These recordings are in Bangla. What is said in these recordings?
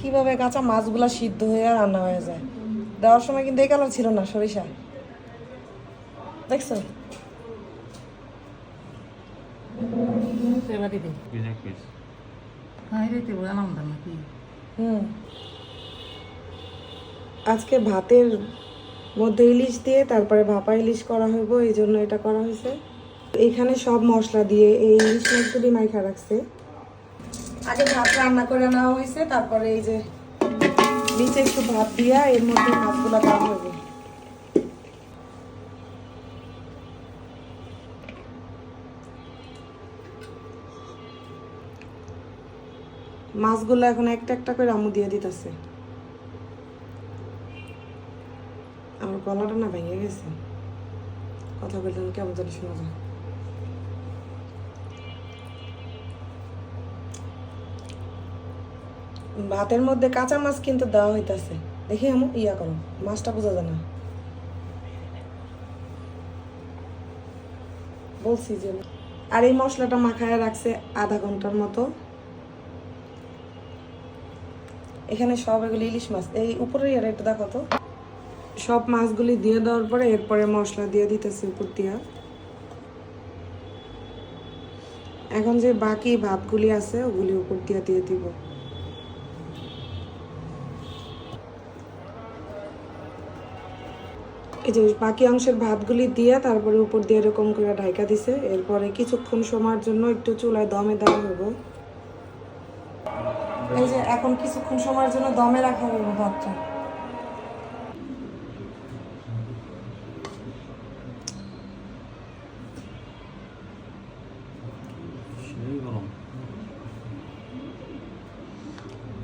কীভাবে কাঁচা মাছগুলা সিদ্ধ হয়ে রান্না হয়ে যায়? দেওয়ার সময় কিন্তু এই কালার ছিল না সরিষা। দেখছ? আজকে ভাতের মধ্যে ইলিশ দিয়ে তারপরে ভাপা ইলিশ করা হইব এই জন্য এটা করা হয়েছে এখানে সব মশলা দিয়ে এই ইলিশ মাছগুলি মাইখা রাখছে। আগে ভাত রান্না করে নেওয়া হয়েছে, তারপরে এই যে নিচে একটু ভাত দিয়া এর মধ্যে মাছগুলো দেওয়া হবে মাছগুলো এখন একটা একটা করে আমু দিয়ে দিতেছে। আমার গলাটা না ভেঙে গেছে। কথা বলতে কেমন জানি শোনা যায়। ভাতের মধ্যে কাঁচা মাছ কিন্তু দেওয়া হইতাছে। দেখি আমু, ইয়া করো, মাছটা বোঝা যায় না। বলছি যে, আর এই মশলাটা মাখায় রাখছে আধা ঘণ্টার মতো। এখানে সব এগুলো ইলিশ মাছ, এই উপরের ইয়ার একটু দেখো তো। সব মাছগুলি দিয়ে দেওয়ার পরে এরপরে মশলা দিয়ে দিতেছে উপর দিয়া। এখন যে বাকি ভাতগুলি আছে, ওগুলি উপর দিয়া দিয়ে দিব। এই যে বাকি অংশের ভাতগুলি দিয়ে তারপরে উপর দিয়ে এরকম করে ঢাইকা দিছে। এরপরে কিছুক্ষণ সময়ের জন্য একটু চুলায় দমে দেওয়া হইব। এই যে এখন কিছুক্ষণ সময়ের জন্য দমে রাখা হইব ভাতটা।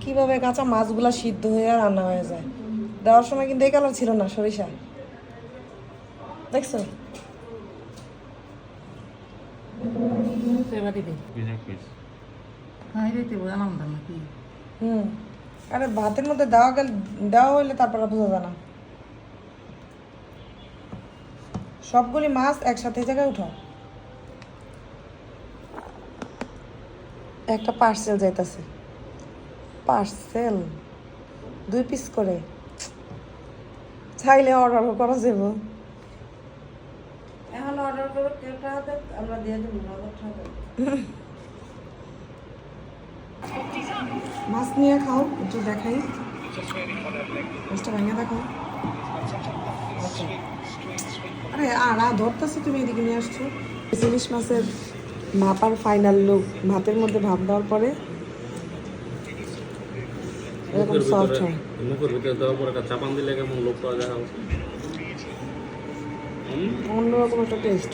কীভাবে কাঁচা মাছগুলা সিদ্ধ হয়ে রান্না হয়ে যায়? দেওয়ার সময় কিন্তু এই কালার ছিল না, সরিষা। দেখছ? হ্যাঁ হুম। আরে ভাতের মধ্যে দেওয়া গেল দেওয়া হইলে তারপরে বোঝা যায় না। সবগুলি মাছ একসাথে জায়গায় উঠাও। একটা পার্সেল যাইতাছে। পার্সেল দুই পিস করে। চাইলে অর্ডার করা যাব অর্ডার করো কেউটা হাতে আমরা দিয়ে দেবো নগদ টাকা মাছ নিয়ে খাও একটু দেখাই। মাছটা ভেঙে দেখো। আরে আর ধরতেছো তুমি এদিকে নিয়ে আসছো। ইলিশ মাছের ভাপার ফাইনাল লুক ভাতের মধ্যে ভাপ দেওয়ার পরে এরকম সফট হয়। চাপান দিলে কেমন লোক পাওয়া যায়? অন্যরকম একটা টেস্ট